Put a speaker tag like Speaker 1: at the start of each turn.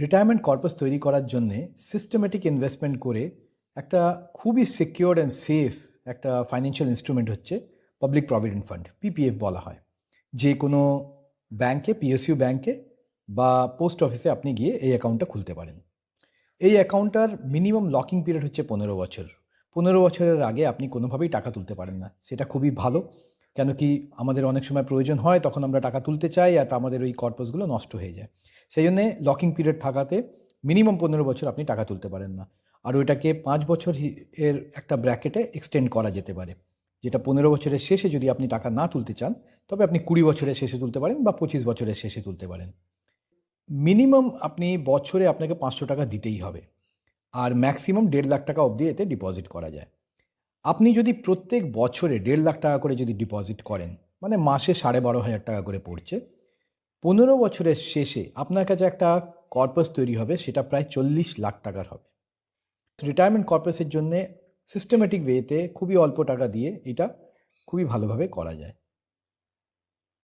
Speaker 1: Retirement corpus তৈরি করার জন্যে সিস্টেমেটিক ইনভেস্টমেন্ট করে একটা খুবই সিকিওর অ্যান্ড সেফ একটা ফাইন্যান্সিয়াল ইনস্ট্রুমেন্ট হচ্ছে পাবলিক প্রভিডেন্ট ফান্ড পিপিএফ বলা হয়। যে কোনো ব্যাংকে পিএসইউ ব্যাংকে বা পোস্ট অফিসে আপনি গিয়ে এই অ্যাকাউন্টটা খুলতে পারেন। এই অ্যাকাউন্টটার মিনিমাম লকিং পিরিয়ড হচ্ছে পনেরো বছর। পনেরো বছরের আগে আপনি কোনোভাবেই টাকা তুলতে পারেন না। সেটা খুবই ভালো। কেন কি আমাদের অনেক সময় প্রয়োজন হয়, তখন আমরা টাকা তুলতে চাই আর আমাদের ওই কর্পাসগুলো নষ্ট হয়ে যায়। সেই জন্যে লকিং পিরিয়ড থাকাতে মিনিমাম পনেরো বছর আপনি টাকা তুলতে পারেন না। আর ওইটাকে পাঁচ বছর এর একটা ব্র্যাকেটে এক্সটেন্ড করা যেতে পারে। যেটা পনেরো বছরের শেষে যদি আপনি টাকা না তুলতে চান, তবে আপনি কুড়ি বছরের শেষে তুলতে পারেন বা পঁচিশ বছরের শেষে তুলতে পারেন। মিনিমাম আপনি বছরে আপনাকে পাঁচশো টাকা দিতেই হবে। আর ম্যাক্সিমাম দেড় লাখ টাকা অবধি এতে ডিপোজিট করা যায়। আপনি যদি প্রত্যেক বছরে দেড় লাখ টাকা করে যদি ডিপোজিট করেন মানে মাসে সাড়ে বারো হাজার টাকা করে পড়ছে, পনেরো বছরের শেষে আপনার কাছে একটা কর্পাস তৈরি হবে, সেটা প্রায় চল্লিশ লাখ টাকার হবে। রিটায়ারমেন্ট কর্পাসের জন্যে সিস্টেমেটিক ওয়েতে খুবই অল্প টাকা দিয়ে এটা খুবই ভালোভাবে করা যায়।